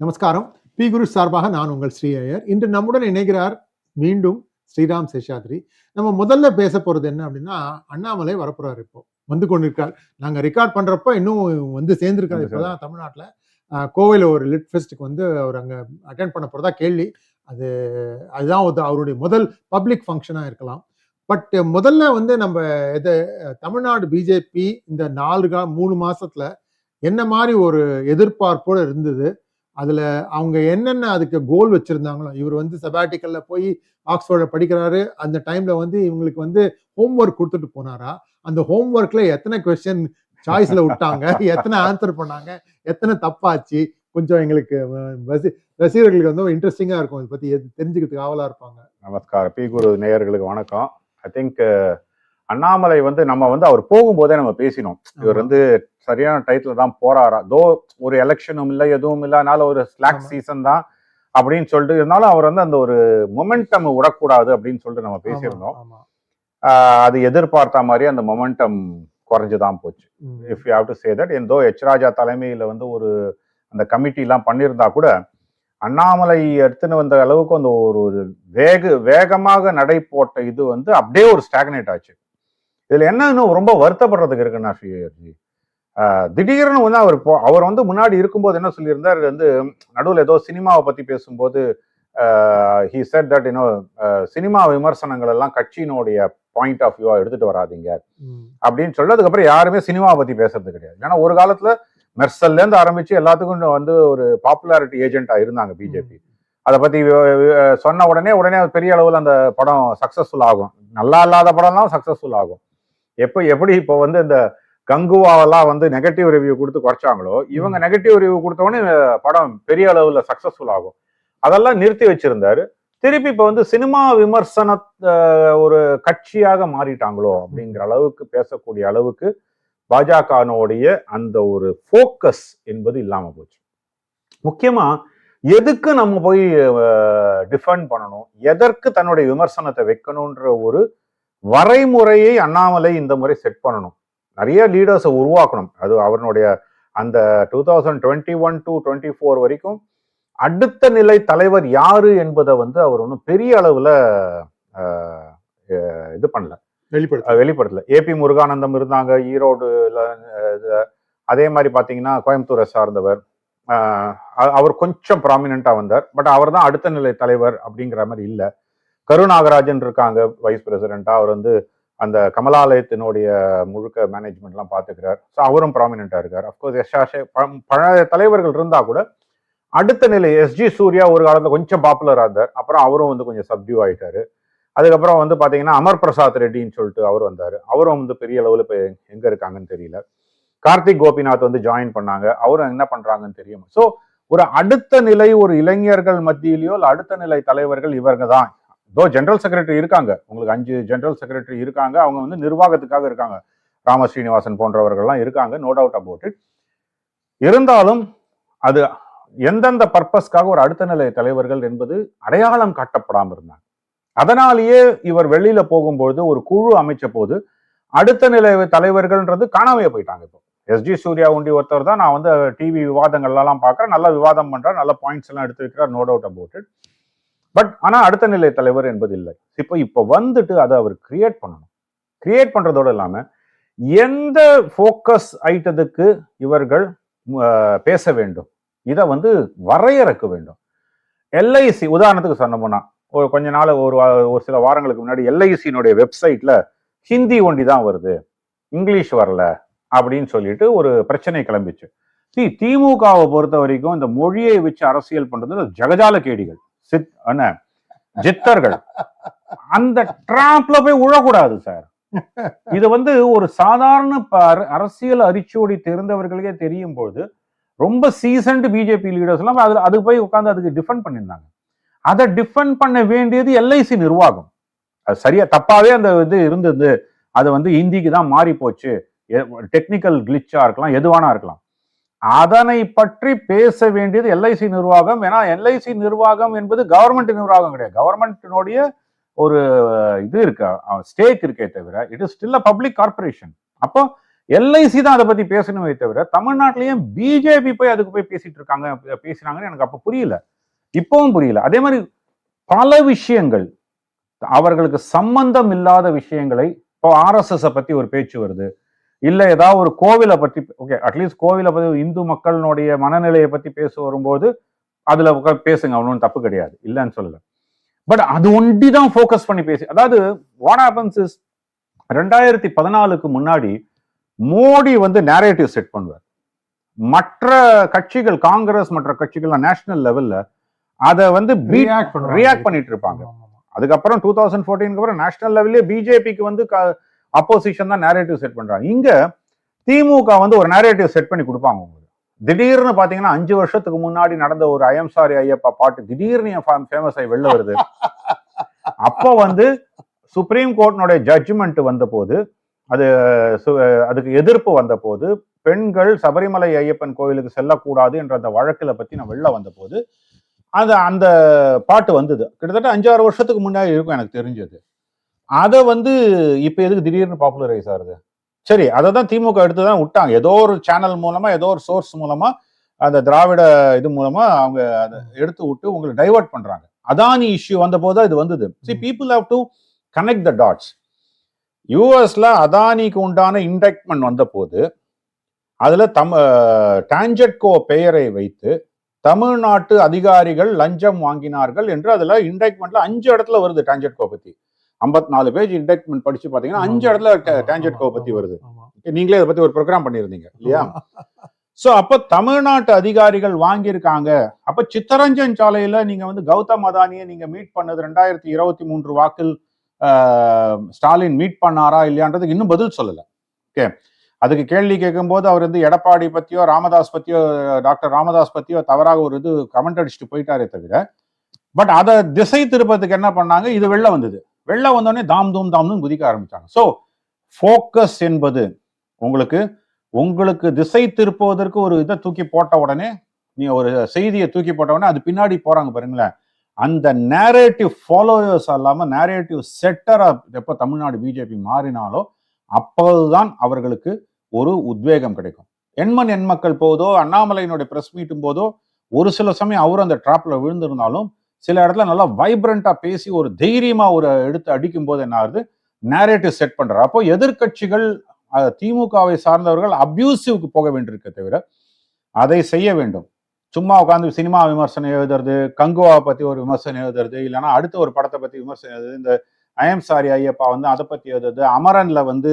நமஸ்காரம். பி. குரு சார்பாக நான் உங்கள் ஸ்ரீ ஐயர் இன்று நம்முடன் இணைகிறார் மீண்டும் ஸ்ரீராம் சேஷாத்ரி. நம்ம முதல்ல பேச போறது என்ன அப்படின்னா அண்ணாமலை வரப்போறாரு இப்போ. வந்து கொண்டிருக்கார். நாங்க ரெக்கார்ட் பண்றப்ப இன்னும் வந்து சேர்ந்திருக்காரு. இப்போதான் தமிழ்நாட்டுல கோவையில ஒரு லிட் ஃபெஸ்ட்டுக்கு வந்து அவர் அங்க அட்டென்ட் பண்ண போறதா கேள்வி. அது அதுதான் ஒரு அவருடைய முதல் பப்ளிக் ஃபங்க்ஷனா இருக்கலாம். பட் முதல்ல வந்து நம்ம இதை தமிழ்நாடு பிஜேபி இந்த நாலு கா மூணு மாசத்துல என்ன மாதிரி ஒரு எதிர்பார்ப்போட இருந்தது? அதுல அவங்க என்னென்ன அதுக்கு கோல் வச்சிருந்தாங்களோ இவர் வந்து செபாட்டிக்கல்ல போய் ஆக்ஸ்போர்ட்ல படிக்கிறாரு. அந்த டைம்ல வந்து இவங்களுக்கு வந்து ஹோம்ஒர்க் கொடுத்துட்டு போனாரா? அந்த ஹோம்ஒர்க்ல எத்தனை கொஸ்டின் சாய்ஸ்ல விட்டாங்க? எத்தனை ஆன்சர் பண்ணாங்க? எத்தனை தப்பாச்சு? கொஞ்சம் எங்களுக்கு ரசிகர்களுக்கு வந்து இன்ட்ரெஸ்டிங்கா இருக்கும். இதை பத்தி எது- தெரிஞ்சுக்கிறதுக்கு ஆவலா இருப்பாங்க. நமஸ்காரம். பி. குரு நேயர்களுக்கு வணக்கம். ஐ திங்க் அண்ணாமலை வந்து நம்ம வந்து அவர் போகும்போதே நம்ம பேசினோம். இவர் வந்து சரியான டயத்துல தான் போறாரா? தோ ஒரு எலெக்ஷனும் இல்லை எதுவும் இல்லை அதனால ஒரு ஸ்லாக். சீசன் தான் அப்படின்னு சொல்லிட்டு இருந்தாலும் அவர் வந்து அந்த ஒரு மொமெண்டம் விடக்கூடாது அப்படின்னு சொல்லிட்டு நம்ம பேசியிருந்தோம். அது எதிர்பார்த்த மாதிரி அந்த மொமெண்டம் குறைஞ்சு தான் போச்சு. If you have to say that எந்தோ H Raja தலைமையில வந்து ஒரு அந்த கமிட்டிலாம் பண்ணியிருந்தா கூட அண்ணாமலை எடுத்துன்னு வந்த அளவுக்கு அந்த ஒரு வேக வேகமாக நடை போட்ட இது வந்து அப்படியே ஒரு ஸ்டாக்னேட் ஆச்சு. இதுல என்ன இன்னும் ரொம்ப வருத்தப்படுறதுக்கு ஸ்ரீஹர்ஜி ஆஹ் திடீர்னு வந்து அவர் போ- அவர் வந்து முன்னாடி இருக்கும்போது என்ன சொல்லியிருந்தார்? வந்து நடுவில் ஏதோ சினிமாவை பத்தி பேசும்போது he said that you know cinema விமர்சனங்கள் எல்லாம் கட்சியினுடைய பாயிண்ட் ஆஃப் வியூவா எடுத்துட்டு வராதீங்க. அப்படின்னு சொல்லி அதுக்கப்புறம் யாருமே சினிமாவை பத்தி பேசுறது கிடையாது. ஏன்னா ஒரு காலத்துல மெர்சல்ல இருந்து ஆரம்பிச்சு எல்லாத்துக்கும் வந்து ஒரு பாப்புலாரிட்டி ஏஜென்ட்டா இருந்தாங்க பிஜேபி அதை பத்தி சொன்ன உடனே உடனே பெரிய அளவில் அந்த படம் சக்சஸ்ஃபுல் ஆகும். நல்லா இல்லாத படம்லாம் சக்சஸ்ஃபுல் ஆகும். எப்போ எப்படி இப்போ வந்து இந்த கங்குவாவெல்லாம் வந்து நெகட்டிவ் ரிவ்யூ கொடுத்து குறைச்சாங்களோ இவங்க நெகட்டிவ் ரிவ்யூ கொடுத்தவொடனே படம் பெரிய அளவில் சக்சஸ்ஃபுல் ஆகும். அதெல்லாம் நிறுத்தி வச்சிருந்தாரு. திருப்பி இப்போ வந்து சினிமா விமர்சன ஒரு கட்சியாக மாறிட்டாங்களோ அப்படிங்கிற அளவுக்கு பேசக்கூடிய அளவுக்கு பாஜகனுடைய அந்த ஒரு ஃபோக்கஸ் என்பது இல்லாம போச்சு. முக்கியமா எதுக்கு நம்ம போய் டிஃபெண்ட் பண்ணணும்? எதற்கு தன்னுடைய விமர்சனத்தை வைக்கணுன்ற ஒரு வரைமுறையை அண்ணாமலை இந்த முறை செட் பண்ணணும்? நிறைய லீடர்ஸை உருவாக்கணும். அது அவருடைய அந்த two thousand twenty one to twenty four வரைக்கும் அடுத்த நிலை தலைவர் யாரு என்பதை வந்து அவர் ஒன்றும் பெரிய அளவுல இது பண்ணல. வெளிப்படுத்த வெளிப்படுத்தல. ஏபி முருகானந்தம் இருந்தாங்க இது, அதே மாதிரி பாத்தீங்கன்னா கோயம்புத்தூரை சார்ந்தவர். அவர் கொஞ்சம் ப்ராமினெண்டா வந்தார். பட் அவர் தான் அடுத்த நிலை தலைவர் அப்படிங்கிற மாதிரி இல்ல. கருநாகராஜன் இருக்காங்க வைஸ் பிரசிடென்ட்டா அவர் வந்து அந்த கமலாலயத்தினுடைய முழுக்க மேனேஜ்மெண்ட்லாம் பார்த்துக்கிறார். ஸோ அவரும் ப்ராமினெண்டாக இருக்கார். அஃப்கோர்ஸ் யஷாஷே பழைய தலைவர்கள் இருந்தால் கூட அடுத்த நிலை எஸ்ஜி சூர்யா ஒரு காலத்தில் கொஞ்சம் பாப்புலராக இருந்தார். அப்புறம் அவரும் வந்து கொஞ்சம் சப்டியூ ஆகிட்டார் அதுக்கப்புறம் வந்து பார்த்தீங்கன்னா அமர் பிரசாத் ரெட்டின்னு சொல்லிட்டு அவர் வந்தார். அவரும் வந்து பெரிய அளவில் இப்போ எங்கே இருக்காங்கன்னு தெரியல. கார்த்திக் கோபிநாத் வந்து ஜாயின் பண்ணாங்க. அவரும் என்ன பண்ணுறாங்கன்னு தெரியும். ஸோ ஒரு அடுத்த நிலை ஒரு இளைஞர்கள் மத்தியிலயோ இல்லை அடுத்த நிலை தலைவர்கள் இவங்க தான். இதோ ஜெனரல் செக்ரட்டரி இருக்காங்க. உங்களுக்கு அஞ்சு ஜெனரல் செக்ரட்டரி இருக்காங்க. அவங்க வந்து நிர்வாகத்துக்காக இருக்காங்க. ராம ஸ்ரீனிவாசன் போன்றவர்கள்லாம் இருக்காங்க. நோ டவுட் அபவுட் இட் இருந்தாலும் அது எந்தெந்த பர்பஸ்க்காக ஒரு அடுத்த நிலை தலைவர்கள் என்பது அடையாளம் காட்டப்படாமல் இருந்தாங்க. அதனாலேயே இவர் வெளியில போகும்பொழுது ஒரு குழு அமைச்ச போது அடுத்த நிலை தலைவர்கள்ன்றது காணாமையே போயிட்டாங்க இப்போ. எஸ்ஜி சூர்யா உண்டி ஒருத்தர் தான் நான் வந்து டிவி விவாதங்கள்லாம் பார்க்குறேன். நல்லா விவாதம் பண்ணுறேன் நல்ல பாயிண்ட்ஸ் எல்லாம் எடுத்து வைக்கிறார். No doubt about it but ஆனால் அடுத்த நிலை தலைவர் என்பது இல்லை இப்போ இப்போ வந்துட்டு அதை அவர் கிரியேட் பண்ணணும். கிரியேட் பண்ணுறதோடு இல்லாமல் எந்த ஃபோக்கஸ் ஐட்டத்துக்கு இவர்கள் பேச வேண்டும்? இதை வந்து வரையறுக்க வேண்டும். எல்ஐசி உதாரணத்துக்கு சொன்னோம்னா ஒரு கொஞ்ச நாள் ஒரு வா- ஒரு சில வாரங்களுக்கு முன்னாடி எல்ஐசியினுடைய வெப்சைட்டில் ஹிந்தி ஒண்டி தான் வருது. இங்கிலீஷ் வரல அப்படின்னு சொல்லிட்டு ஒரு பிரச்சனை கிளம்பிச்சு. தி திமுகவை பொறுத்த வரைக்கும் இந்த மொழியை வச்சு அரசியல் பண்ணுறது ஜகஜால கேடிகள். சித் என்ன? ஜித்தர்கள். அந்த டிராப்ல போய் உழக்கூடாது சார் இது வந்து ஒரு சாதாரண அரசியல் அரிச்சோடி தெரிந்தவர்களுக்கே தெரியும் பொழுது ரொம்ப சீசன்டு பிஜேபி லீடர்ஸ் எல்லாம் அதுல அது போய் உட்காந்து அதுக்கு டிஃபெண்ட் பண்ணியிருந்தாங்க. அதை டிஃபெண்ட் பண்ண வேண்டியது எல்ஐசி நிர்வாகம். அது சரியா தப்பாவே அந்த இது இருந்தது. அது வந்து ஹிந்திக்கு தான் மாறி போச்சு டெக்னிக்கல் கிளிச்சா இருக்கலாம் எதுவானா இருக்கலாம். அதனை பற்றி பேச வேண்டியது எல்ஐசி நிர்வாகம். ஏன்னா எல்ஐசி நிர்வாகம் என்பது கவர்மெண்ட் நிர்வாகம் கிடையாது. கவர்மெண்ட்டினுடைய ஒரு இது இருக்கா. ஸ்டேக் இருக்கே தவிர it is still a public corporation அப்போ எல்ஐசி தான் அதை பத்தி பேசணுமே தவிர தமிழ்நாட்டிலையும் பிஜேபி போய் அதுக்கு போய் பேசிட்டு இருக்காங்க பேசினாங்கன்னு எனக்கு அப்போ புரியல. இப்பவும் புரியல. அதே மாதிரி பல விஷயங்கள் அவர்களுக்கு சம்பந்தம் இல்லாத விஷயங்களை இப்போ ஆர்எஸ்எஸ் பத்தி ஒரு பேச்சு வருது. இல்ல ஏதாவது ஒரு கோவிலை பத்தி ஓகே அட்லீஸ்ட் கோவிலை பத்தி இந்து மக்களினுடைய மனநிலையை பத்தி பேச வரும்போது அதுல பேசுங்க ஒன்றும் தப்பு கிடையாது இல்லைன்னு சொல்லல பட் அது ஒண்டி தான் ஃபோக்கஸ் பண்ணி பேசி அதாவது வாட் ஹேப்பன்ஸ் இஸ் ரெண்டாயிரத்தி பதினாலுக்கு முன்னாடி மோடி வந்து நேரேட்டிவ் செட் பண்ணுவார் மற்ற கட்சிகள் காங்கிரஸ் மற்ற கட்சிகள் நேஷனல் லெவல்ல அதை வந்து. ரியாக்ட் பண்ணிட்டு இருப்பாங்க. அதுக்கப்புறம் டூ தௌசண்ட் ஃபோர்டீனுக்கு அப்புறம் நேஷனல் லெவல்லே பிஜேபிக்கு வந்து அப்போசிஷன் தான் நேரேட்டிவ் செட் பண்றாங்க. இங்க திமுக வந்து ஒரு நேரேட்டிவ் செட் பண்ணி கொடுப்பாங்க உங்களுக்கு. திடீர்னு பாத்தீங்கன்னா அஞ்சு வருஷத்துக்கு முன்னாடி நடந்த ஒரு ஐஎம் சாரி ஐயப்பா பாட்டு திடீர்னு ஃபேமஸ் ஆகி வெளில வருது. அப்போ வந்து சுப்ரீம் கோர்ட்னுடைய ஜட்ஜ்மெண்ட் வந்த போது அது சு- அதுக்கு எதிர்ப்பு வந்த போது பெண்கள் சபரிமலை ஐயப்பன் கோயிலுக்கு செல்லக்கூடாது என்ற அந்த வழக்கில் பத்தி நான் வெளில வந்த போது அது அந்த பாட்டு வந்தது. கிட்டத்தட்ட அஞ்சாறு வருஷத்துக்கு முன்னாடி இருக்கும் எனக்கு தெரிஞ்சது. அதை வந்து இப்போ எதுக்கு திடீர்னு பாப்புலரைஸ் ஆகுது? சரி அதை தான் திமுக எடுத்து தான் விட்டாங்க. ஏதோ ஒரு சேனல் மூலமா ஏதோ ஒரு சோர்ஸ் மூலமா அந்த திராவிட இது மூலமா அவங்க அதை எடுத்து விட்டு உங்களை டைவர்ட் பண்றாங்க. அதானி இஷ்யூ வந்த போது இது வந்தது. See people how to connect the dots யூஎஸ்ல அதானிக்கு உண்டான இண்டக்ட்மெண்ட் வந்த போது அதுல தம் டான்ஜெட்கோ பெயரை வைத்து தமிழ்நாட்டு அதிகாரிகள் லஞ்சம் வாங்கினார்கள் என்று அதுல இண்டக்ட்மெண்ட்ல அஞ்சு இடத்துல வருது டான்ஜெட்கோ பத்தி. 54 நாலு பேஜ் இண்டக்ட்மெண்ட் படிச்சு பாத்தீங்கன்னா அஞ்சு இடத்துல டான்ஜெட்கோ ஆமா, பத்தி வருது. நீங்களே இதை பத்தி ஒரு ப்ரோக்ராம் பண்ணியிருந்தீங்க இல்லையா. சோ அப்ப தமிழ்நாட்டு அதிகாரிகள் வாங்கியிருக்காங்க. அப்ப சித்தரஞ்சன் சாலையில நீங்க வந்து கௌதம் அதானியை நீங்க மீட் பண்ணது ரெண்டாயிரத்தி இருபத்தி மூன்று வாக்கில் ஸ்டாலின் மீட் பண்ணாரா இல்லையான்றதுக்கு இன்னும் பதில் சொல்லல. ஓகே அதுக்கு கேள்வி கேட்கும்போது அவர் வந்து எடப்பாடி பத்தியோ ராமதாஸ் பத்தியோ டாக்டர் ராமதாஸ் பத்தியோ தவறாக ஒரு இது கமெண்ட் அடிச்சுட்டு போயிட்டாரே தவிர பட் அதை திசை திருப்பத்துக்கு என்ன பண்ணாங்க? இது வெளில வந்தது. வெளில வந்தோடனே தாம் தூம் தாம்னு குதிக்க ஆரம்பித்தாங்க ஸோ ஃபோக்கஸ் என்பது உங்களுக்கு உங்களுக்கு திசை திருப்புவதற்கு ஒரு இதை தூக்கி போட்ட உடனே நீங்கள் ஒரு செய்தியை தூக்கி போட்ட உடனே அது பின்னாடி போகிறாங்க பாருங்களேன். அந்த நேரேட்டிவ் ஃபாலோயர்ஸ் இல்லாமல் நேரேட்டிவ் செட்டராக எப்போ தமிழ்நாடு பிஜேபி மாறினாலோ அப்போதுதான் அவர்களுக்கு ஒரு உத்வேகம் கிடைக்கும். எண்மண் எண் மக்கள் போதோ அண்ணாமலையினுடைய பிரஸ் மீட்டும் போதோ ஒரு சில சமயம் அவரும் அந்த ட்ராப்பில் விழுந்திருந்தாலும் சில இடத்துல நல்லா வைப்ரண்ட்டாக பேசி ஒரு தைரியமாக ஒரு எடுத்து அடிக்கும் போது என்ன ஆகுது? நேரேட்டிவ் செட் பண்ணுறாரு அப்போ எதிர்க்கட்சிகள் திமுகவை சார்ந்தவர்கள் அப்யூசிவ்க்கு போக வேண்டியிருக்க தவிர அதை செய்ய வேண்டும். சும்மா உட்காந்து சினிமா விமர்சனம் எழுதுறது கங்குவாவை பற்றி ஒரு விமர்சனம் எழுதுறது இல்லைன்னா அடுத்த ஒரு படத்தை பற்றி விமர்சனம் எழுதுறது இந்த ஐஎம் சாரி ஐயப்பா வந்து அதை பற்றி எழுதுறது அமரனில் வந்து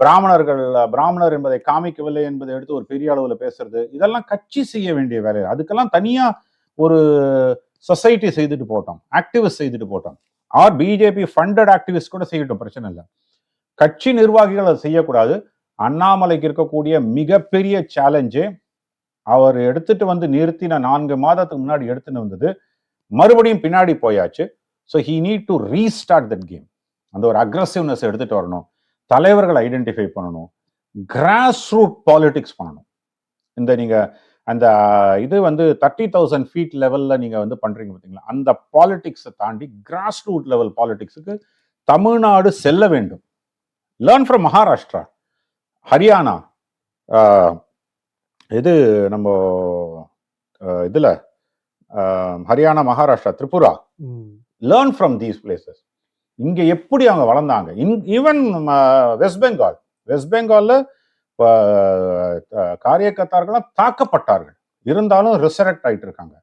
பிராமணர்கள் பிராமணர் என்பதை காமிக்கவில்லை என்பதை எடுத்து ஒரு பெரிய அளவில் பேசுறது இதெல்லாம் கட்சி செய்ய வேண்டிய வேலை அதுக்கெல்லாம் தனியாக ஒரு சொசைட்டி செய்துட்டு போட்டோம் ஆக்டிவிஸ்ட் செய்துட்டு போட்டோம். ஆர் பிஜேபி ஃபண்டட் ஆக்டிவிஸ்ட் கூட செய்யட்டும் பிரச்சனை இல்லை. கட்சி நிர்வாகிகள் அதை செய்யக்கூடாது. அண்ணாமலைக்கு இருக்கக்கூடிய மிகப்பெரிய சேலஞ்சே அவர் எடுத்துட்டு வந்து நிறுத்தின நான்கு மாதத்துக்கு முன்னாடி எடுத்துன்னு வந்தது மறுபடியும் பின்னாடி போயாச்சு. So he need to restart that game அந்த ஒரு அக்ரஸிவ்னஸ் எடுத்துட்டு வரணும். தலைவர்களை ஐடென்டிஃபை பண்ணணும். கிராஸ் ரூட் பாலிடிக்ஸ் பண்ணணும். இந்த நீங்கள் அந்த இது வந்து தேர்ட்டி தௌசண்ட் ஃபீட் லெவல்ல நீங்க வந்து பண்றீங்க பார்த்தீங்களா அந்த பாலிடிக்ஸை தாண்டி கிராஸ் ரூட் லெவல் பாலிடிக்ஸுக்கு தமிழ்நாடு செல்ல வேண்டும். லேர்ன் ஃப்ரம் மகாராஷ்டிரா ஹரியானா இது நம்ம இதுல Haryana Maharashtra Tripura. Learn from these places இங்க எப்படி அவங்க வளர்ந்தாங்க? ஈவன் வெஸ்ட் பெங்கால் வெஸ்ட் பெங்கால்ல காரியகர்த்தார்கள்லாம் தாக்கப்பட்டார்கள். இருந்தாலும் ரிசரக்ட் ஆயிட்டு இருக்காங்க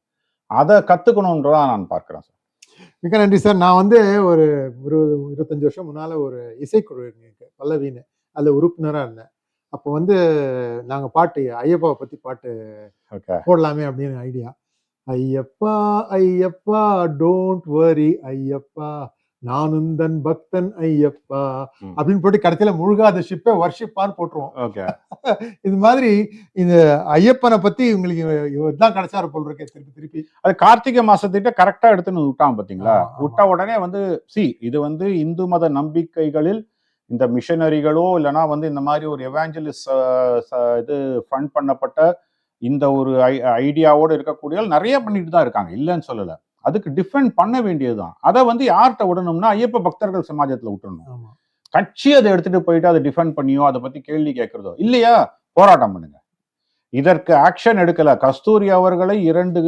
அதை கத்துக்கணுன்றதான் நான் பார்க்கிறேன் சார். மிக்க நன்றி சார். நான் வந்து ஒரு இருபது இருபத்தஞ்சு வருஷம் முன்னால ஒரு இசைக்குழு இருக்கு பல்லவின்னு. அதுல உறுப்பினரா இருந்தேன். அப்போ வந்து நாங்க பாட்டு ஐயப்பாவை பத்தி பாட்டு போடலாமே அப்படின்னு idea. Ayyappa Ayyappa don't worry Ayyappa. நானும் தன் பக்தன் ஐயப்பா. அப்படின்னு போட்டு கடைசியில முழுகாத ஷிப்பை வர்ஷிப்பான்னு போட்டுருவோம். ஓகே. இது மாதிரி இந்த ஐயப்பனை பத்தி உங்களுக்கு இவர் தான் கிடைச்சாரு போல் இருக்கே திருப்பி திருப்பி. அது கார்த்திகை மாசத்திட்ட கரெக்டா எடுத்துன்னு விட்டான் பாத்தீங்களா. விட்ட உடனே வந்து சி இது வந்து இந்து மத நம்பிக்கைகளில் இந்த மிஷனரிகளோ இல்லைன்னா வந்து இந்த மாதிரி ஒரு எவாஞ்சலிஸ்ட் இது ஃபண்ட் பண்ணப்பட்ட இந்த ஒரு ஐடியாவோட இருக்கக்கூடிய நிறைய பண்ணிட்டு தான் இருக்காங்க. இல்லைன்னு சொல்லல. அதுக்கு டிஃபெண்ட் பண்ண வேண்டியதுதான். அதை வந்து யார்கிட்ட விடணும்னா ஐயப்ப பக்தர்கள் சமாஜத்துல விட்டுறணும். கட்சி அதை எடுத்துட்டு போயிட்டு அதை டிஃபெண்ட் பண்ணியோ அதை பத்தி கேள்வி கேட்கறதோ இல்லையா? போராட்டம் பண்ணுங்க. இதற்கு ஆக்ஷன் எடுக்கல. கஸ்தூரி அவர்களை இரண்டு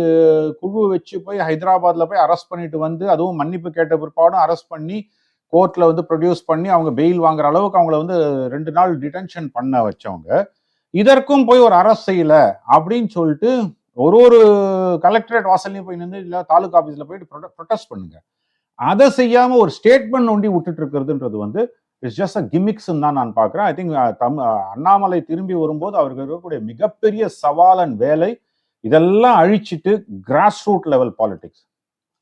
குழு வச்சு போய் ஹைதராபாத்ல போய் அரெஸ்ட் பண்ணிட்டு வந்து அதுவும் மன்னிப்பு கேட்ட பிற்பாடும் அரெஸ்ட் பண்ணி கோர்ட்ல வந்து ப்ரொடியூஸ் பண்ணி அவங்க பெயில் வாங்குற அளவுக்கு அவங்கள வந்து ரெண்டு நாள் டிடென்ஷன் பண்ண வச்சவங்க. இதற்கும் போய் ஒரு அரெஸ்ட் செய்யல அப்படின்னு சொல்லிட்டு ஒரு ஒரு கலெக்டரேட் வாசல்லையும் போய் நின்று இல்ல தாலுகா ஆபீஸ்ல போயிட்டு ப்ரொடெஸ்ட் பண்ணுங்க. அதை செய்யாம ஒரு ஸ்டேட்மெண்ட் ஒண்டி விட்டுட்டு இருக்கிறதுன்றது வந்து இட்ஸ் ஜஸ்ட் அ கிமிக்ஸ் தான் நான் பார்க்குறேன். ஐ திங்க் தம் அண்ணாமலை திரும்பி வரும்போது அவருக்கு இருக்கக்கூடிய மிகப்பெரிய சவால் அண்ட் வேலை இதெல்லாம் அழிச்சிட்டு grass root level politics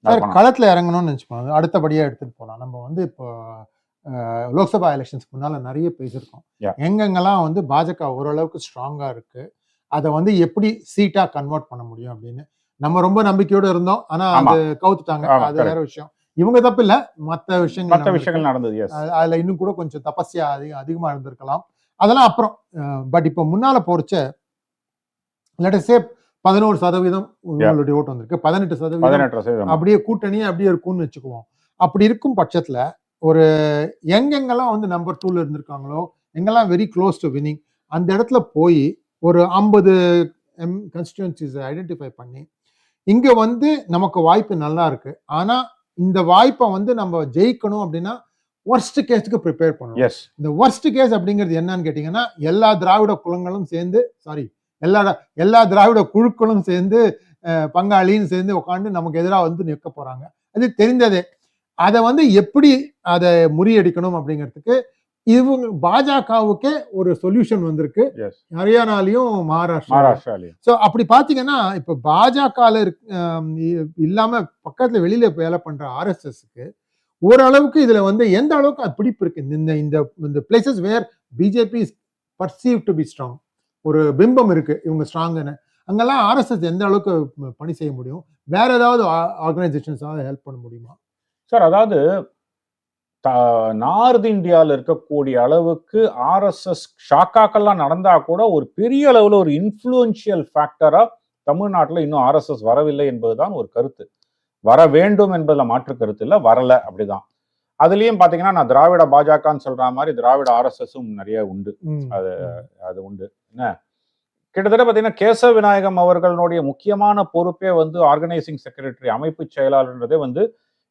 sir களத்துல இறங்கணும்னு நினைச்சுக்கோங்க அடுத்தபடியா எடுத்துட்டு போகலாம் நம்ம வந்து இப்போ லோக்சபா எலெக்ஷன்ஸ்க்கு முன்னால நிறைய பேசியிருக்கோம். எங்கெங்கெல்லாம் வந்து பாஜக ஓரளவுக்கு ஸ்ட்ராங்கா இருக்கு அதை வந்து எப்படி சீட்டா கன்வெர்ட் பண்ண முடியும் அப்படின்னு. நம்ம ரொம்ப நம்பிக்கையோட இருந்தோம். ஆனா. அது கவுத்துட்டாங்க. அது வேற விஷயம். இவங்க தப்பு இல்ல. மத்த விஷயங்கள் மற்ற. விஷயங்கள் நடந்தது அதுல இன்னும் கூட கொஞ்சம் தபஸ்யா அதிக அதிகமா இருந்திருக்கலாம். அதெல்லாம் அப்புறம் பட் இப்போ முன்னால போறச்ச சே பதினோரு சதவீதம் உங்களுடைய ஓட்டு வந்திருக்கு. பதினெட்டு சதவீதம் பதினெட்டு சதவீதம். அப்படியே கூட்டணி அப்படியே இருக்கும்னு வச்சுக்குவோம். அப்படி இருக்கும் பட்சத்துல ஒரு எங்கெங்கெல்லாம் வந்து நம்பர் டூல இருந்திருக்காங்களோ எங்கெல்லாம் வெரி க்ளோஸ் டு வினிங் அந்த இடத்துல போய் ஒரு ஐம்பது எம் கன்ஸ்டியூன்சிஸ் ஐடென்டிஃபை பண்ணி இங்க வந்து நமக்கு வாய்ப்பு நல்லா இருக்கு. ஆனா இந்த வாய்ப்பை வந்து நம்ம ஜெயிக்கணும் அப்படின்னா ஒர்ஸ்ட் கேஸுக்கு ப்ரிப்பேர் பண்ணணும். எஸ் இந்த ஒர்ஸ்ட் கேஸ் அப்படிங்கிறது என்னன்னு கேட்டிங்கன்னா எல்லா திராவிட குலங்களும் சேர்ந்து சாரி எல்லா எல்லா திராவிட குழுக்களும் சேர்ந்து பங்காளின்னு சேர்ந்து உட்காந்து நமக்கு எதிராக வந்து நிற்க போறாங்க. அது தெரிந்ததே. அதை வந்து எப்படி அதை முறியடிக்கணும் அப்படிங்கிறதுக்கு இவங்க பாஜகவுக்கே ஒரு சொல்யூஷன் வந்திருக்கு. ஹரியானாலையும் மகாராஷ்டிரா. மகாராஷ்டிராலையும். ஸோ அப்படி பார்த்தீங்கன்னா இப்போ பாஜகவில் இல்லாம பக்கத்துல வெளியில வேலை பண்ற ஆர்எஸ்எஸ்க்கு ஓரளவுக்கு இதுல வந்து எந்த அளவுக்கு அது பிடிப்பு இருக்கு? இந்த இந்த இந்த places where BJP is perceived to be strong ஒரு பிம்பம் இருக்கு இவங்க ஸ்ட்ராங்னு அங்கெல்லாம் ஆர்எஸ்எஸ் எந்த அளவுக்கு பணி செய்ய முடியும்? வேற ஏதாவது ஆர்கனைசேஷன்ஸ் ஹெல்ப் பண்ண முடியுமா? சார் அதாவது நார்த் இந்தியாவில் இருக்கக்கூடிய அளவுக்கு ஆர்எஸ்எஸ் ஷாக்காக்கெல்லாம் நடந்தா கூட ஒரு பெரிய அளவில் ஒரு இன்ஃப்ளூயன்ஷியல் ஃபேக்டரா தமிழ்நாட்டில் இன்னும் ஆர்எஸ்எஸ் வரவில்லை என்பதுதான் ஒரு கருத்து. வர வேண்டும் என்பதுல மாற்று கருத்து இல்லை வரல அப்படிதான். அதுலயும் பாத்தீங்கன்னா நான் திராவிட பாஜகன்னு சொல்ற மாதிரி திராவிட ஆர்எஸ்எஸும் நிறைய உண்டு. அது. அது உண்டு. என்ன? கிட்டத்தட்ட பார்த்தீங்கன்னா கேசவ விநாயகம் அவர்களுடைய முக்கியமான பொறுப்பே வந்து ஆர்கனைசிங் செக்ரட்டரி அமைப்பு செயலாளர்ன்றதே வந்து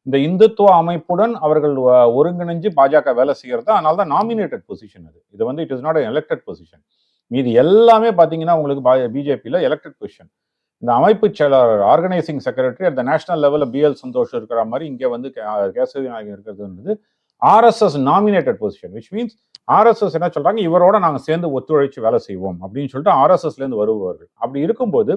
இந்த இந்துத்துவ அமைப்புடன் அவர்கள் ஒருங்கிணைஞ்சு பாஜக வேலை செய்கிறது அதனால தான் நாமினேட்டட் பொசிஷன் அது. இது வந்து it is not elected position மீதி எல்லாமே பார்த்தீங்கன்னா உங்களுக்கு பிஜேபியில் எலெக்டட் பொசிஷன் இந்த அமைப்பு செயலாளர் ஆர்கனைசிங் செக்ரட்டரி அந்த நேஷனல் லெவலில் பிஎல் சந்தோஷ் இருக்கிற மாதிரி இங்கே வந்து கே- நாயகன் இருக்கிறதுன்றது RSS nominated position which means RSS என்ன சொல்கிறாங்க இவரோட நாங்கள் சேர்ந்து ஒத்துழைச்சு வேலை செய்வோம் அப்படின்னு சொல்லிட்டு ஆர்எஸ்எஸ்லேருந்து வருபவர்கள். அப்படி இருக்கும்போது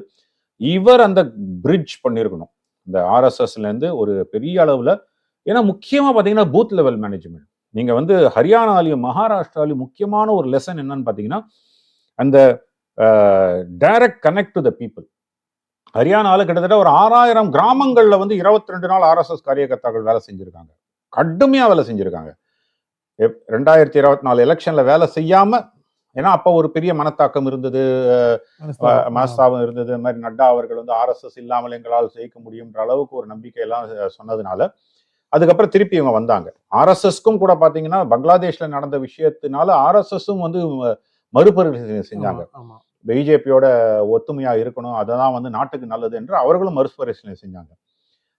இவர் அந்த பிரிட்ஜ் பண்ணியிருக்கணும் இந்த ஆர்எஸ்எஸ்லேருந்து ஒரு பெரிய அளவில் ஏன்னா முக்கியமாக பார்த்தீங்கன்னா பூத் லெவல் மேனேஜ்மெண்ட் நீங்கள் வந்து ஹரியானாலையும் மகாராஷ்டிராலையும் முக்கியமான ஒரு லெசன் என்னன்னு பார்த்தீங்கன்னா அந்த direct connect to the people ஹரியானால கிட்டத்தட்ட ஒரு ஆறாயிரம் கிராமங்களில் வந்து இருபத்தி ரெண்டு நாள் ஆர்எஸ்எஸ் காரியகர்த்தாக்கள் வேலை செஞ்சுருக்காங்க. கடுமையாக வேலை செஞ்சுருக்காங்க. எப்- ரெண்டாயிரத்தி இருபத்தி நாலு எலெக்ஷனில் வேலை செய்யாமல் ஏன்னா அப்ப ஒரு பெரிய மனத்தாக்கம் இருந்தது மனஸ்தாபம். இருந்தது. இந்த மாதிரி நட்டா அவர்கள் வந்து ஆர்எஸ்எஸ் இல்லாமல் எங்களால் ஜெயிக்க முடியுன்ற அளவுக்கு ஒரு நம்பிக்கை எல்லாம் அஹ், சொன்னதுனால அதுக்கப்புறம் திருப்பி இவங்க வந்தாங்க. ஆர்எஸ்எஸ்க்கும் கூட பாத்தீங்கன்னா பங்களாதேஷ்ல நடந்த விஷயத்தினால ஆர்எஸ்எஸும் வந்து மறுபரிசீலனை செஞ்சாங்க. பிஜேபியோட ஒத்துமையா இருக்கணும் அதெல்லாம் வந்து நாட்டுக்கு நல்லது என்று அவர்களும் மறுபரிசீலனை செஞ்சாங்க.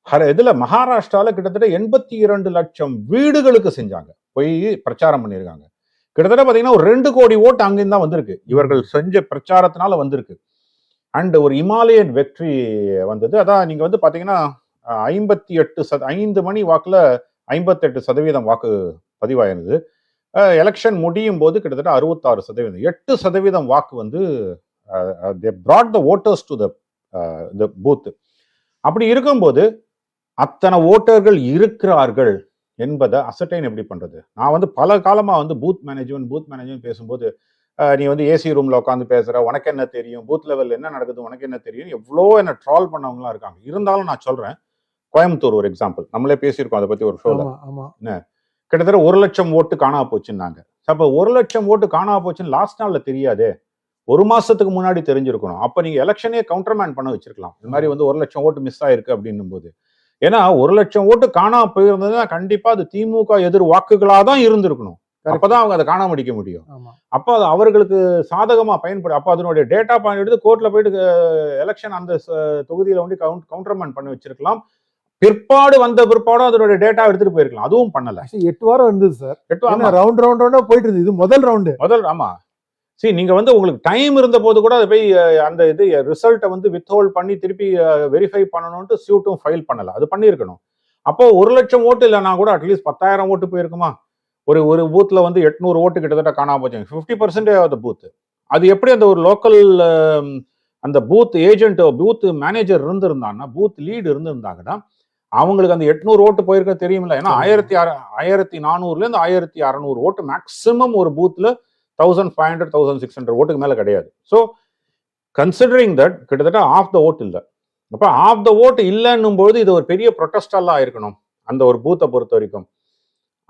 ஹர இதுல மகாராஷ்டிரால கிட்டத்தட்ட எண்பத்தி இரண்டு லட்சம் வீடுகளுக்கு செஞ்சாங்க. போய் பிரச்சாரம் பண்ணியிருக்காங்க கிட்டத்தட்ட பார்த்தீங்கன்னா ஒரு ரெண்டு கோடி ஓட்டு அங்கேயும் தான் வந்திருக்கு. இவர்கள் செஞ்ச பிரச்சாரத்தினால வந்திருக்கு. அண்ட் ஒரு இமாலயன் வெற்றி வந்தது. அதான் நீங்கள் வந்து பார்த்தீங்கன்னா ஐம்பத்தி எட்டு சத ஐந்து மணி வாக்கில் ஐம்பத்தெட்டு சதவீதம் வாக்கு பதிவாயிருந்தது. எலெக்ஷன் முடியும் போது கிட்டத்தட்ட அறுபத்தாறு சதவீதம் எட்டு சதவீதம் வாக்கு வந்து brought the voters to the booth அப்படி இருக்கும்போது அத்தனை ஓட்டர்கள் இருக்கிறார்கள். என்பதை அசட்டைன் எப்படி பண்றது? நான் வந்து பல காலமா வந்து பூத் மேனேஜ்மெண்ட் பூத் மேனேஜ்மெண்ட் பேசும்போது நீ வந்து ஏசி ரூம்ல உட்காந்து பேசுற உனக்கு என்ன தெரியும்? பூத் லெவல்ல என்ன நடக்குது? உனக்கு என்ன தெரியும்? எவ்வளோ என்ன ட்ரால் பண்ணவங்களாம் இருக்காங்க. இருந்தாலும் நான் சொல்றேன். கோயம்புத்தூர் ஒரு எக்ஸாம்பிள் நம்மளே பேசியிருக்கோம் அதை பத்தி ஒரு ஆமா ஆமா. கிட்டத்தட்ட ஒரு லட்சம் ஓட்டு காணா போச்சுன்னாங்க. அப்ப ஒரு லட்சம் ஓட்டு காணா போச்சுன்னு லாஸ்ட் நாள்ல தெரியாதே. ஒரு மாசத்துக்கு முன்னாடி தெரிஞ்சிருக்கணும். அப்ப நீங்க எலெக்ஷனே கவுண்டர்மேன் பண்ண வச்சிருக்கலாம். இந்த மாதிரி வந்து ஒரு லட்சம் ஓட்டு மிஸ் ஆயிருக்கு அப்படின்னும் போது ஏன்னா ஒரு லட்சம் ஓட்டு காணா போயிருந்ததுன்னா கண்டிப்பா அது திமுக எதிர் வாக்குகளா தான் இருந்திருக்கணும். அப்பதான் அவங்க அதை காணாம அடிக்க முடியும். அப்போ அது அவர்களுக்கு சாதகமா பயன்படும் அப்போ அதனுடைய டேட்டா பாயிண்ட் எடுத்து கோர்ட்ல போயிட்டு எலெக்ஷன் அந்த தொகுதியில வந்து கவுண்ட் கவுண்டர்மெண்ட் பண்ணி வச்சிருக்கலாம். பிற்பாடு வந்த பிற்பாடும் அதனுடைய டேட்டா எடுத்துட்டு போயிருக்கலாம். அதுவும் பண்ணல. எட்டு வாரம் இருந்தது சார் எட்டு ஆமா. ரவுண்ட் ரவுண்ட் ரவுண்டா போயிட்டு இருந்தது. இது முதல் ரவுண்டு முதல் ஆமா. சரி நீங்க வந்து உங்களுக்கு டைம் இருந்த போது கூட அதை போய் அந்த இது ரிசல்ட்டை வந்து வித்ஹோல்ட் பண்ணி திருப்பி வெரிஃபை பண்ணணும்ட்டு சியூட்டும் ஃபைல் பண்ணல. அது பண்ணியிருக்கணும். அப்போ ஒரு லட்சம் ஓட்டு இல்லைனா கூட அட்லீஸ்ட் பத்தாயிரம் ஓட்டு போயிருக்குமா? ஒரு ஒரு பூத்ல வந்து எட்நூறு ஓட்டு கிட்டத்தட்ட காணாம போச்சு. Fifty percentage of the booth அது எப்படி அந்த ஒரு லோக்கல் அந்த பூத் ஏஜென்ட் பூத் மேனேஜர் இருந்திருந்தாங்கன்னா பூத் லீடு இருந்திருந்தாங்கன்னா அவங்களுக்கு அந்த எட்நூறு ஓட்டு போயிருக்க தெரியுமில்ல. ஏன்னா. ஆயிரத்தி ஆயிரத்தி நானூறுல இருந்து ஆயிரத்தி அறநூறு ஓட்டு மேக்ஸிமம் ஒரு பூத்ல thousand five hundred thousand six hundred ஓட்டுக்கு மேல கிடையாது. ஸோ கன்சிடரிங் தட் கிட்டத்தட்ட ஆஃப் த ஓட் இல்லை. அப்போ ஆஃப் த ஓட் இல்லைன்னும் பொழுது இது ஒரு பெரிய ப்ரொட்டஸ்டெல்லாம் இருக்கணும். அந்த ஒரு பூத்தை பொறுத்த வரைக்கும்.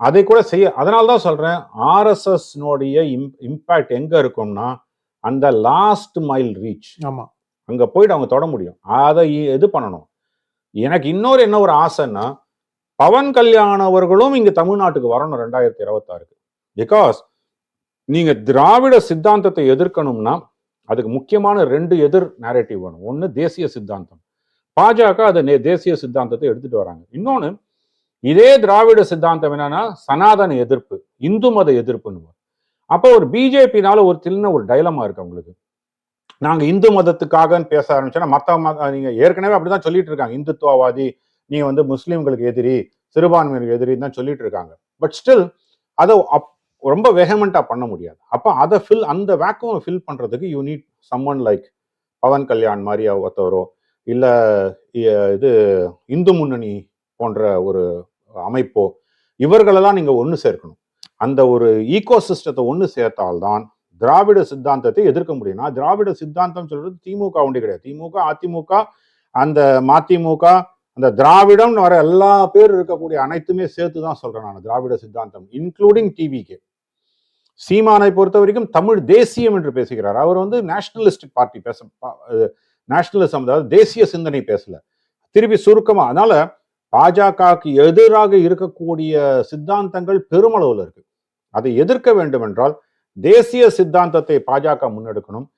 அதை கூட செய்ய அதனால தான் சொல்றேன் ஆர்எஸ்எஸ்னுடைய இம்பேக்ட் எங்க இருக்கும்னா அந்த லாஸ்ட் மைல் ரீச் ஆமா. அங்க போயிட்டு அவங்க தொட முடியும். அதை இது பண்ணணும். எனக்கு இன்னொரு என்ன ஒரு ஆசைன்னா பவன் கல்யாண் அவர்களும் இங்க தமிழ்நாட்டுக்கு வரணும் ரெண்டாயிரத்தி இருபத்தாறுக்கு. பிகாஸ் நீங்க திராவிட சித்தாந்தத்தை எதிர்க்கணும்னா அதுக்கு முக்கியமான ரெண்டு எதிர் நேரேட்டிவ் வேணும். ஒன்று தேசிய சித்தாந்தம். பாஜக அதை நே- தேசிய சித்தாந்தத்தை எடுத்துட்டு வராங்க. இன்னொன்று இதே திராவிட சித்தாந்தம் என்னன்னா சனாதன எதிர்ப்பு இந்து மத எதிர்ப்புன்னு அப்போ ஒரு பிஜேபினால ஒரு சின்ன ஒரு டைலமா இருக்கு அவங்களுக்கு. நாங்கள் இந்து மதத்துக்காகன்னு பேச ஆரம்பிச்சோன்னா மற்ற மத நீங்கள் ஏற்கனவே அப்படிதான் சொல்லிட்டு இருக்காங்க. இந்துத்துவவாதி நீங்கள் வந்து முஸ்லீம்களுக்கு எதிரி சிறுபான்மையினருக்கு எதிரி தான் சொல்லிட்டு இருக்காங்க. பட் ஸ்டில் அதை அப் ரொம்ப வெஹமெண்ட்டாக பண்ண முடியாது. அப்போ அதை ஃபில் அந்த வேக்குவம் ஃபில் பண்ணுறதுக்கு you need someone like Pawan Kalyan மாதிரி ஒருத்தவரோ இல்லை இது இந்து முன்னணி போன்ற ஒரு அமைப்போ இவர்களெல்லாம் நீங்கள் ஒன்று சேர்க்கணும். அந்த ஒரு ஈகோ சிஸ்டத்தை ஒன்று சேர்த்தால்தான் திராவிட சித்தாந்தத்தை எதிர்க்க முடியும். நான் திராவிட சித்தாந்தம் சொல்றது திமுக ஒன்றே கிடையாது. திமுக அதிமுக அந்த மதிமுக அந்த திராவிடம் வர எல்லா பேர் இருக்கக்கூடிய அனைத்துமே சேர்த்து தான் சொல்றேன் நான் திராவிட சித்தாந்தம் இன்க்ளூடிங் டிவிகே சீமானை பொறுத்த வரைக்கும் தமிழ் தேசியம் என்று பேசுகிறார். அவர் வந்து நேஷனலிஸ்ட் பார்ட்டி பேச நேஷனலிசம் அதாவது தேசிய சிந்தனை பேசல. திருப்பி சுருக்கமா அதனால பாஜகவுக்கு எதிராக இருக்கக்கூடிய சித்தாந்தங்கள் பெருமளவில் இருக்கு. அதை எதிர்க்க வேண்டும் என்றால் தேசிய சித்தாந்தத்தை பாஜக முன்னெடுக்கணும்.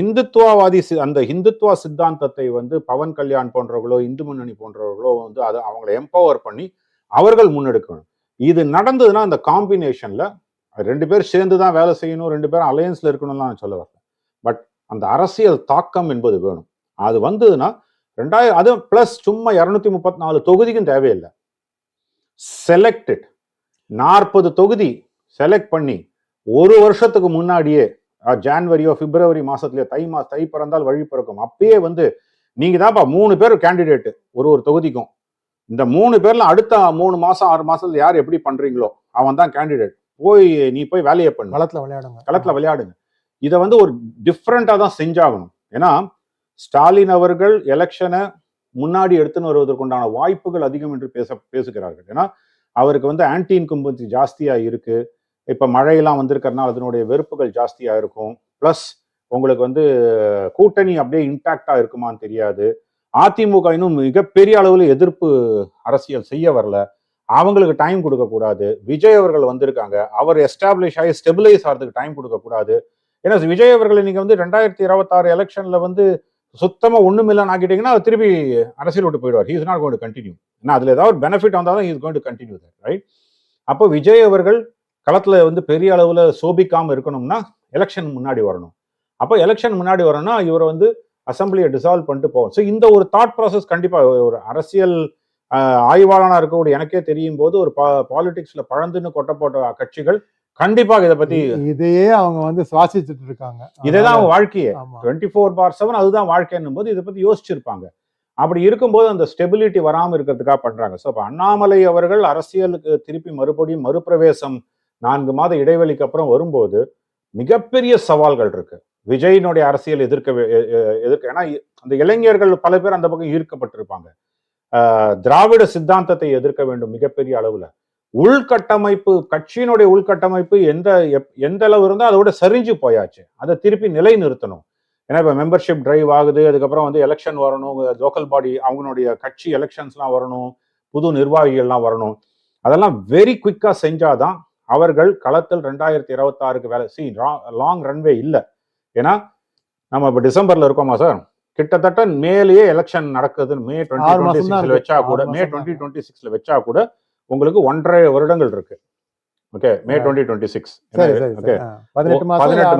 ஹிந்துத்துவவாதி சி- அந்த ஹிந்துத்துவ சித்தாந்தத்தை வந்து பவன் கல்யாண் போன்றவர்களோ இந்து முன்னணி போன்றவர்களோ வந்து அதை அவங்களை எம்பவர் பண்ணி அவர்கள் முன்னெடுக்கணும். இது நடந்ததுன்னா அந்த காம்பினேஷன்ல ரெண்டு பேர் சேர்ந்து தான் வேலை செய்யணும் ரெண்டு பேரும் அலையன்ஸில் இருக்கணும்லாம் நான் சொல்ல வரல. பட் அந்த அரசியல் தாக்கம் என்பது வேணும். அது வந்ததுன்னா ரெண்டாயிரம் அது பிளஸ் சும்மா இரநூத்தி முப்பத்தி நாலு தொகுதிக்கும் தேவையில்லை. செலக்டட் நாற்பது தொகுதி செலக்ட் பண்ணி ஒரு வருஷத்துக்கு முன்னாடியே ஜான்வரியோ பிப்ரவரி மாசத்துலயோ தை மா தை பிறந்தால் வழி பிறக்கும். அப்பயே வந்து நீங்க தான்ப்பா மூணு பேர் கேண்டிடேட் ஒரு ஒரு தொகுதிக்கும். இந்த மூணு பேர்ல அடுத்த மூணு மாசம் ஆறு மாசத்துல யார் எப்படி பண்றீங்களோ அவன் தான் கேண்டிடேட் போய் நீ போய் வேலையை பண்ணு. களத்துல விளையாடுங்க. களத்துல விளையாடுங்க. இதை வந்து ஒரு டிஃப்ரெண்டா தான் செஞ்சாகணும். ஏன்னா ஸ்டாலின் அவர்கள் எலெக்ஷனை முன்னாடி எடுத்துன்னு வருவதற்குண்டான வாய்ப்புகள் அதிகம் என்று பேச பேசுகிறார்கள். ஏன்னா அவருக்கு வந்து ஆன்டி இன்கம்பன்சி ஜாஸ்தியா இருக்கு. இப்ப மழையெல்லாம் வந்திருக்கறனால அதனுடைய வெறுப்புகள் ஜாஸ்தியா இருக்கும். ப்ளஸ் உங்களுக்கு வந்து கூட்டணி அப்படியே இன்டாக்டா இருக்குமான்னு தெரியாது. அதிமுக இன்னும் மிகப்பெரிய அளவில் எதிர்ப்பு அரசியல் செய்ய வரல. அவங்களுக்கு டைம் கொடுக்கக்கூடாது விஜய் அவர்கள் வந்திருக்காங்க. அவர் எஸ்டாப்ளிஷ் ஆகி ஸ்டெபிலைஸ் ஆகிறதுக்கு டைம் கொடுக்கக்கூடாது ஏன்னா விஜய் அவர்கள் நீங்கள் வந்து ரெண்டாயிரத்தி இருபத்தாறு எலெக்ஷனில் வந்து சுத்தமாக ஒன்றும் இல்லைன்னு ஆக்கிட்டீங்கன்னா அவர் திருப்பி அரசியல் விட்டு போயிடுவார். He's not going to continue ஏன்னா அதில் ஏதாவது பெனிஃபிட் வந்தாலும் he's going to continue right அப்போ விஜய் அவர்கள் களத்தில் வந்து பெரிய அளவில் சோபிக்காமல் இருக்கணும்னா எலெக்ஷன் முன்னாடி வரணும். அப்போ எலெக்ஷன் முன்னாடி வரணும்னா இவரை வந்து அசம்பிளியை டிசால்வ் பண்ணிட்டு போகும் ஸோ இந்த ஒரு தாட் ப்ராசஸ் கண்டிப்பாக ஒரு அரசியல் ஆஹ், ஆய்வாளனா இருக்கக்கூடிய எனக்கே தெரியும் போது ஒரு பாலிடிக்ஸ்ல பழந்துன்னு கொட்ட போட்ட கட்சிகள் கண்டிப்பாக இதை பத்தி இதையே அவங்க வந்து சுவாசிச்சுட்டு இருக்காங்க. இதேதான் அவங்க வாழ்க்கையே. டுவெண்ட்டி ஃபோர் பார் செவன் அதுதான் வாழ்க்கைன்னும் போது இதை பத்தி யோசிச்சிருப்பாங்க. அப்படி இருக்கும்போது அந்த ஸ்டெபிலிட்டி வராம இருக்கிறதுக்காக பண்றாங்க. ஸோ அப்போ அண்ணாமலை அவர்கள் அரசியலுக்கு திருப்பி மறுபடியும் மறுபிரவேசம் நான்கு மாத இடைவெளிக்கு அப்புறம் வரும்போது மிகப்பெரிய சவால்கள் இருக்கு. விஜயினுடைய அரசியல் எதிர்க்க எதிர்க்க ஏன்னா அந்த இளைஞர்கள் பல பேர் அந்த பக்கம் ஈர்க்கப்பட்டிருப்பாங்க. திராவிட சித்தாந்தத்தை எதிர்க்க வேண்டும் மிகப்பெரிய அளவுல. உள்கட்டமைப்பு கட்சியினுடைய உள்கட்டமைப்பு எந்த எப்- எந்த அளவு இருந்தோ விட சரிஞ்சு போயாச்சு. அதை திருப்பி நிலை நிறுத்தணும் ஏன்னா இப்போ மெம்பர்ஷிப் டிரைவ் ஆகுது அதுக்கப்புறம் வந்து எலெக்ஷன் வரணும் லோக்கல் பாடி அவங்களுடைய கட்சி எலெக்ஷன்ஸ்லாம் வரணும் புது நிர்வாகிகள்லாம் வரணும். அதெல்லாம் வெரி குயிக்காக செஞ்சாதான் அவர்கள் களத்தில் ரெண்டாயிரத்தி இருபத்தாறுக்கு வேலை சி லாங் ரன்வே இல்லை. ஏன்னா நம்ம இப்போ டிசம்பரில் இருக்கோமா சார்? கிட்டத்தட்ட மேலேயே எலெக்ஷன் நடக்குதுன்னு மே டுவெண்ட்டி டுவெண்ட்டி சிக்ஸ்ல. வச்சா கூட மே டுவெண்ட்டி. டுவெண்ட்டி சிக்ஸ்ல வச்சா கூட உங்களுக்கு ஒன்றரை வருடங்கள் இருக்கு. Okay May. Twenty twenty six okay பதினெட்டு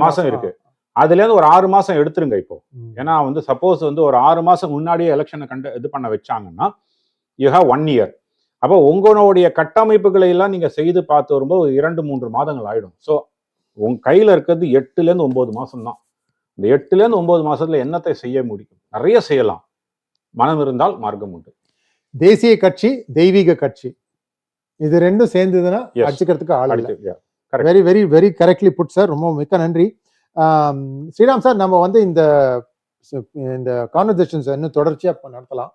மாசம் இருக்கு. அதுல இருந்து ஒரு ஆறு மாசம் எடுத்துருங்க இப்போ. ஏன்னா வந்து சப்போஸ் வந்து ஒரு ஆறு மாசம் முன்னாடியே எலெக்ஷனை கண்டு இது பண்ண வச்சாங்கன்னா யூ ஹாவ் ஒன் இயர் அப்போ உங்களுடைய கட்டமைப்புகளை எல்லாம் நீங்க செய்து பார்த்து வரும்போது இரண்டு மூன்று மாதங்கள் ஆயிடும். ஸோ உங்க கையில இருக்கிறது எட்டுல இருந்து ஒன்பது மாசம் தான் இந்த எட்டுல இருந்து ஒன்பது மாசத்துல என்னத்தை செய்ய முடியும்? நிறைய செய்யலாம். மனம் இருந்தால் மார்க்கம் உண்டு. தேசிய கட்சி தெய்வீக கட்சி. இது ரெண்டும் சேர்ந்ததுன்னா. அடிச்சுக்கிறதுக்கு ஆள். Very very very correctly put sir ரொம்ப மிக்க நன்றி. ஸ்ரீராம் சார் நம்ம வந்து இந்த இந்த கான்வர்சேஷன்ஸ் இன்னும் தொடர்ச்சியா இப்ப நடத்தலாம்.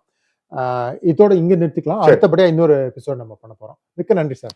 இதோட இங்க நிறுத்திக்கலாம். சரி. அடுத்தபடியா இன்னொரு எபிசோட் நம்ம பண்ண போறோம். மிக்க நன்றி சார்